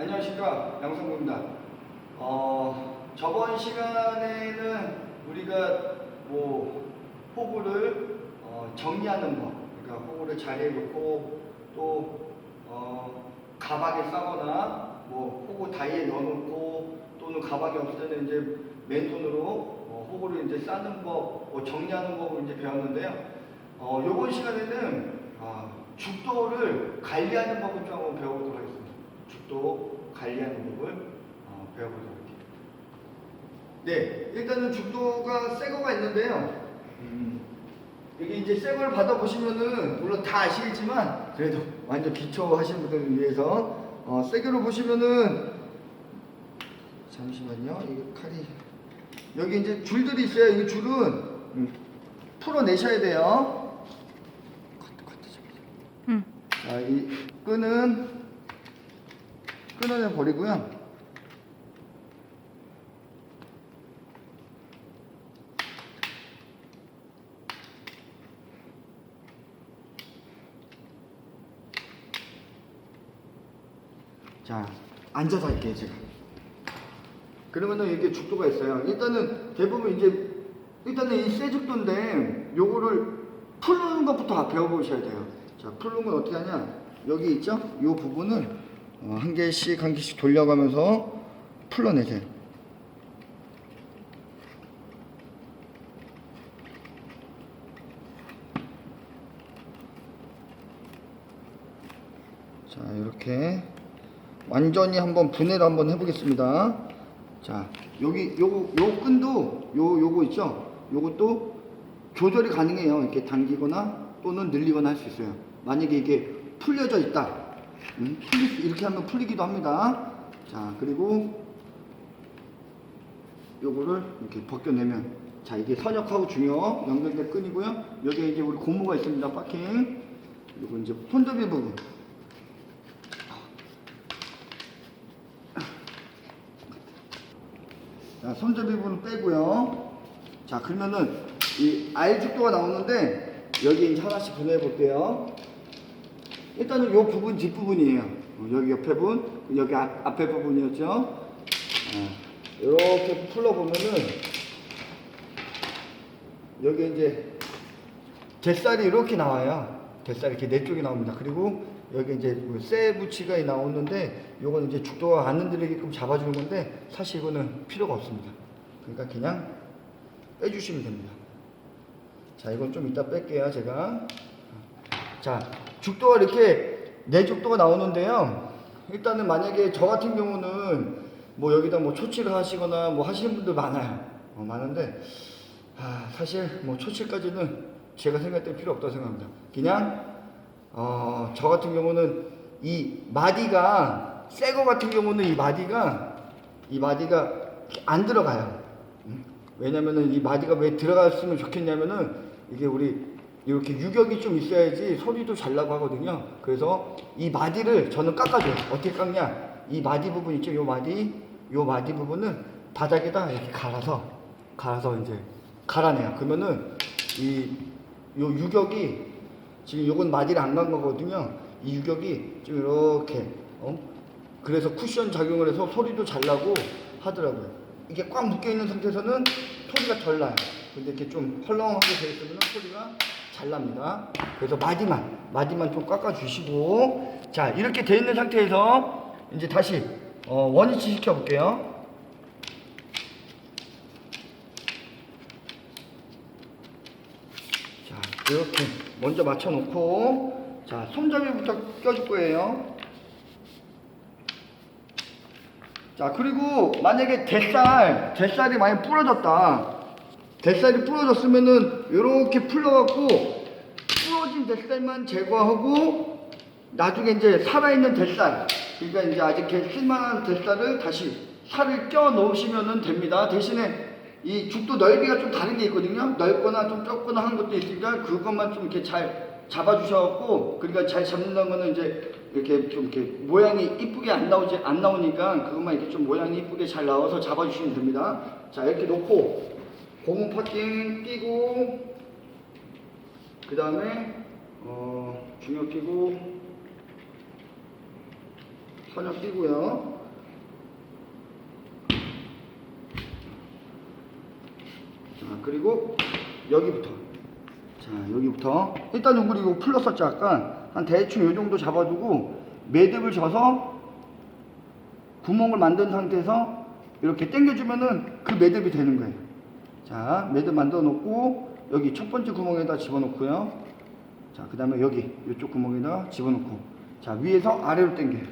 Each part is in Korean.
안녕하십니까 양성구입니다. 어, 저번 시간에는 우리가 뭐 호구를 어, 정리하는 법, 그러니까 호구를 잘 해놓고 또 어, 가방에 싸거나 뭐 호구 다이에 넣어놓고 또는 가방이 없을 때는 이제 맨손으로 어, 호구를 이제 싸는 법, 뭐 정리하는 법을 이제 배웠는데요. 어, 요번 시간에는 아, 죽도를 관리하는 법을 좀 한번 배워보도록 하겠습니다. 죽도 관리하는 법을 어, 배워보도록 할게요. 네, 일단은 죽도가 새 거가 있는데요. 음, 여기 이제 새걸 받아보시면은 물론 다 아시겠지만 그래도 완전 기초 하시는 분들을 위해서 어, 새 거로 보시면은 잠시만요. 이거 칼이 여기 이제 줄들이 있어요. 이 줄은 음, 풀어내셔야 돼요. 커트, 커트 좀 해줘. 응. 자, 이 끈은 끊어내 버리고요. 자, 앉아서 할게요, 제가. 그러면은 이렇게 죽도가 있어요. 일단은 대부분 이제 일단은 이 쇠 죽도인데 요거를 풀는 것부터 배워보셔야 돼요. 자, 풀는 건 어떻게 하냐? 여기 있죠? 요 부분을 어, 한 개씩 한 개씩 돌려가면서 풀러내세요. 자, 이렇게 완전히 한번 분해를 한번 해보겠습니다. 자, 여기 요거 요 끈도 요 요거 있죠? 요것도 조절이 가능해요. 이렇게 당기거나 또는 늘리거나 할 수 있어요. 만약에 이게 풀려져 있다. 음, 이렇게 하면 풀리기도 합니다. 자, 그리고 요거를 이렇게 벗겨내면 자, 이게 선역하고 중요 연결된 끈이고요. 여기에 이제 우리 고무가 있습니다. 파킹. 그리고 이제 손잡이 부분. 자, 손잡이 부분 빼고요. 자, 그러면은 이 알죽도가 나오는데 여기 이제 하나씩 분해해 볼게요. 일단은 요 부분 뒷부분이에요. 어, 여기 옆에 부분, 여기 앞, 앞에 부분이었죠. 어, 이렇게 풀어보면은 여기 이제 뱃살이 이렇게 나와요. 뱃살이 이렇게 네 쪽이 나옵니다. 그리고 여기 이제 그쇠 부치가 나오는데 요거는 이제 죽도가 안 흔들리게끔 잡아주는 건데 사실 이거는 필요가 없습니다. 그러니까 그냥 빼주시면 됩니다. 자, 이건 좀 이따 뺄게요, 제가. 자, 죽도가 이렇게 네 죽도가 나오는데요. 일단은 만약에 저 같은 경우는 뭐 여기다 뭐 초치를 하시거나 뭐 하시는 분들 많아요. 어, 많은데 아, 사실 뭐 초치까지는 제가 생각할 때 필요 없다고 생각합니다. 그냥 어, 저 같은 경우는 이 마디가 새거 같은 경우는 이 마디가 이 마디가 안 들어가요. 음? 왜냐면은 이 마디가 왜 들어갔으면 좋겠냐면은 이게 우리 이렇게 유격이 좀 있어야지 소리도 잘 나고 하거든요. 그래서 이 마디를 저는 깎아줘요. 어떻게 깎냐? 이 마디 부분 있죠? 요 마디, 요 마디 부분은 바닥에다 이렇게 갈아서 갈아서 이제 갈아내요. 그러면은 이 요 유격이 지금 요건 마디를 안 간 거거든요. 이 유격이 좀 이렇게 어? 그래서 쿠션 작용을 해서 소리도 잘 나고 하더라고요. 이게 꽉 묶여 있는 상태에서는 소리가 덜 나요. 근데 이렇게 좀 헐렁하게 되어 있으면 소리가 잘 납니다. 그래서 마디만 마디만 좀 깎아 주시고 자 이렇게 되어 있는 상태에서 이제 다시 어, 원위치 시켜 볼게요. 자 이렇게 먼저 맞춰 놓고 자 손잡이부터 껴줄 거예요. 자 그리고 만약에 뱃살 뱃살이 많이 부러졌다 뱃살이 부러졌으면은 이렇게 풀러갖고 부러진 뱃살만 제거하고 나중에 이제 살아있는 뱃살 그러니까 이제 아직 쓸만한 뱃살을 다시 살을 껴 넣으시면 됩니다 대신에 이 죽도 넓이가 좀 다른 게 있거든요 넓거나 좀 좁거나 하는 것도 있으니까 그것만 좀 이렇게 잘 잡아주셔갖고 그러니까 잘 잡는다는 거는 이제 이렇게 좀 이렇게 모양이 이쁘게 안 나오지 안 나오니까 그것만 이렇게 좀 모양이 이쁘게 잘 나와서 잡아주시면 됩니다. 자 이렇게 놓고 고무 파킹 끼고 그 다음에 어 중요 끼고 선약 끼고요. 자, 그리고 여기부터. 자, 여기부터. 일단 우리 이거 풀렀었죠, 아까. 한 대충 요 정도 잡아주고, 매듭을 져서 구멍을 만든 상태에서 이렇게 당겨주면은 그 매듭이 되는 거예요. 자, 매듭 만들어 놓고, 여기 첫 번째 구멍에다 집어넣고요. 자, 그 다음에 여기, 이쪽 구멍에다 집어넣고. 자, 위에서 아래로 당겨요.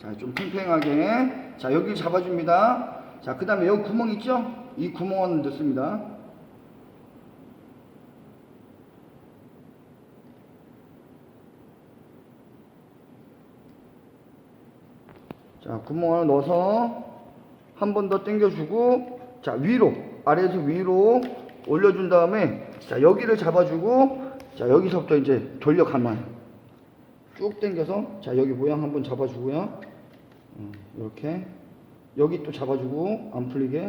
자, 좀 팽팽하게. 자, 여기를 잡아줍니다. 자, 그 다음에 여기 구멍 있죠? 이 구멍을 넣습니다. 자, 구멍을 넣어서 한 번 더 당겨주고, 자, 위로, 아래에서 위로 올려준 다음에, 자, 여기를 잡아주고, 자, 여기서부터 이제 돌려 감아요. 쭉 당겨서, 자, 여기 모양 한번 잡아주고요. 음, 이렇게. 여기 또 잡아주고, 안 풀리게.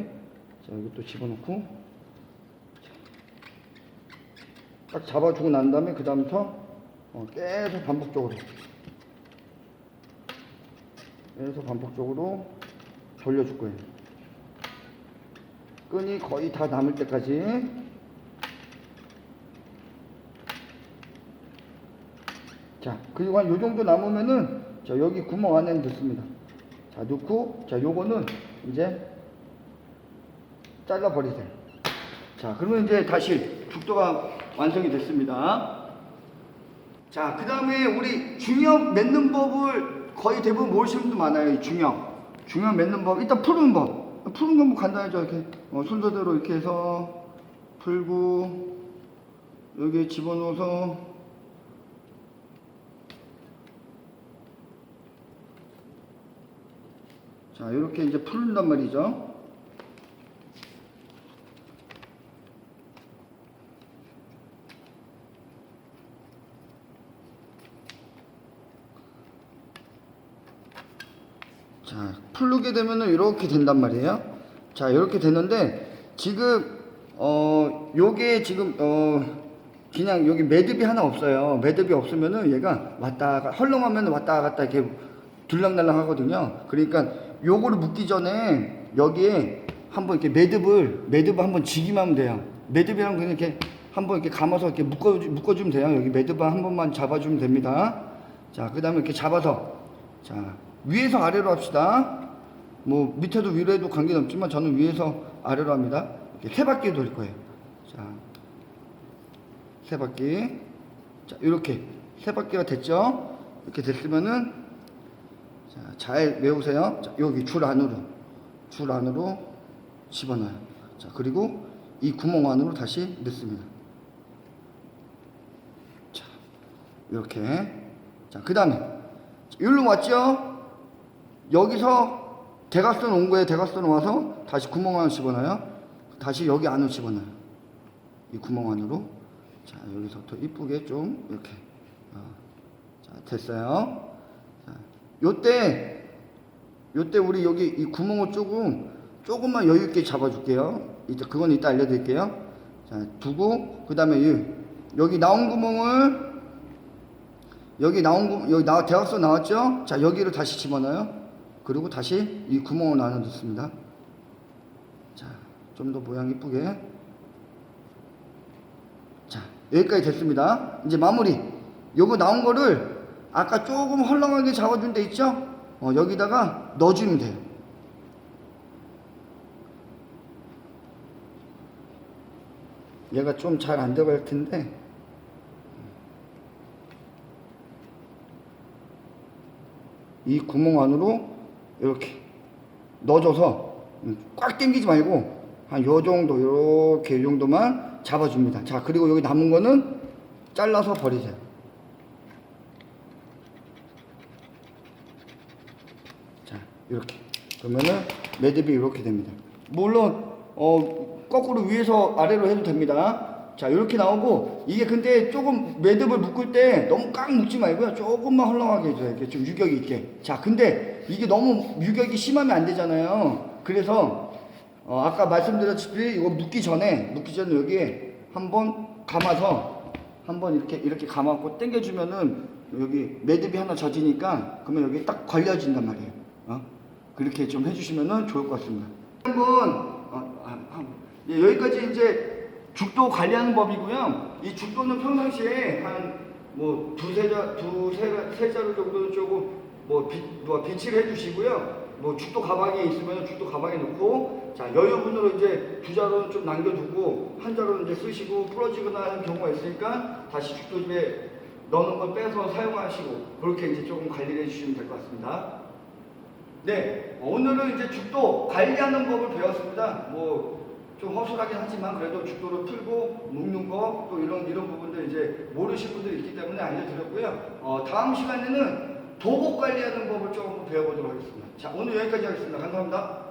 자, 여기 또 집어넣고. 딱 잡아주고 난 다음에, 그-다음부터 어, 계속 반복적으로. 계속 반복적으로 돌려줄 거예요. 끈이 거의 다 남을 때까지. 자, 그리고 한 요 정도 남으면은, 자, 여기 구멍 안에 넣습니다. 자, 넣고, 자, 요거는 이제 잘라 버리세요. 자, 그러면 이제 다시 죽도가 완성이 됐습니다. 자, 그 다음에 우리 중형 맺는 법을 거의 대부분 모르시는 분도 많아요. 이 중형. 중형 맺는 법. 일단 푸는 법. 푸는 건 뭐 간단하죠. 이렇게 어, 순서대로 이렇게 해서 풀고 여기에 집어넣어서 자, 이렇게 이제 풀는단 말이죠. 자, 풀르게 되면은 이렇게 된단 말이에요. 자, 이렇게 되는데 지금 어 요게 지금 어 그냥 여기 매듭이 하나 없어요. 매듭이 없으면은 얘가 왔다 가 헐렁하면 왔다 갔다 이렇게 들락날락 하거든요. 그러니까 요거를 묶기 전에 여기에 한번 이렇게 매듭을 매듭을 한번 지기만 하면 돼요. 매듭이랑 그냥 이렇게 한번 이렇게 감아서 이렇게 묶어 묶어주면 돼요. 여기 매듭을 한 번만 잡아주면 됩니다. 자, 그다음에 이렇게 잡아서 자 위에서 아래로 합시다. 뭐 밑에도 위로 해도 관계는 없지만 저는 위에서 아래로 합니다. 이렇게 세 바퀴 돌 거예요. 자, 세 바퀴. 자, 이렇게 세 바퀴가 됐죠? 이렇게 됐으면은 자, 잘 외우세요. 자, 여기 줄 안으로 줄 안으로 집어넣어요. 자, 그리고 이 구멍 안으로 다시 넣습니다. 자, 이렇게. 자, 그 다음에 여기로 왔죠? 여기서 대각선 온 거에 대각선 와서 다시 구멍 안으로 집어넣어요. 다시 여기 안으로 집어넣어요. 이 구멍 안으로. 자, 여기서부터 이쁘게 좀 이렇게. 어, 자, 됐어요. 자, 요때, 요때 우리 여기 이 구멍을 조금, 조금만 여유 있게 잡아줄게요. 이제 그건 이따 알려드릴게요. 자, 두고, 그 다음에 여기 나온 구멍을 여기 나온 구 여기 나 대각선 나왔죠? 자 여기를 다시 집어넣어요. 그리고 다시 이 구멍을 나눠 넣습니다. 자, 좀 더 모양 이쁘게. 자, 여기까지 됐습니다. 이제 마무리. 요거 나온 거를 아까 조금 헐렁하게 잡아준 데 있죠? 어, 여기다가 넣어주면 돼요. 얘가 좀 잘 안 들어갈 텐데. 이 구멍 안으로 이렇게 넣어줘서 꽉 당기지 말고 한 요 정도 이렇게 이 정도만 잡아줍니다. 자 그리고 여기 남은 거는 잘라서 버리세요. 자 이렇게 그러면은 매듭이 이렇게 됩니다. 물론 어 거꾸로 위에서 아래로 해도 됩니다. 자 이렇게 나오고 이게 근데 조금 매듭을 묶을 때 너무 꽉 묶지 말고요 조금만 헐렁하게 해줘요 이렇게 좀 유격이 있게 자 근데 이게 너무 유격이 심하면 안 되잖아요 그래서 어, 아까 말씀드렸다시피 이거 묶기 전에 묶기 전에 여기에 한번 감아서 한번 이렇게 이렇게 감아갖고 당겨주면은 여기 매듭이 하나 젖으니까 그러면 여기 딱 걸려진단 말이에요. 어? 그렇게 좀 해주시면은 좋을 것 같습니다. 한번 어, 아, 한- 예, 여기까지 이제 죽도 관리하는 법이고요. 이 죽도는 평상시에 한 뭐 두세 자 두세 세 자루 정도는 조금 뭐, 비, 뭐 비치를 해주시고요. 뭐 죽도 가방에 있으면 죽도 가방에 넣고 자 여유분으로 이제 두 자루는 좀 남겨두고 한 자루는 이제 쓰시고 부러지거나 하는 경우가 있으니까 다시 죽도집에 넣는 걸 빼서 사용하시고 그렇게 이제 조금 관리를 해주시면 될 것 같습니다. 네, 오늘은 이제 죽도 관리하는 법을 배웠습니다. 뭐 좀 허술하긴 하지만 그래도 죽도를 풀고 묶는 거 또 이런 이런 부분들 이제 모르실 분들이 있기 때문에 알려드렸고요. 어, 다음 시간에는 도복 관리하는 법을 조금 배워보도록 하겠습니다. 자, 오늘 여기까지 하겠습니다. 감사합니다.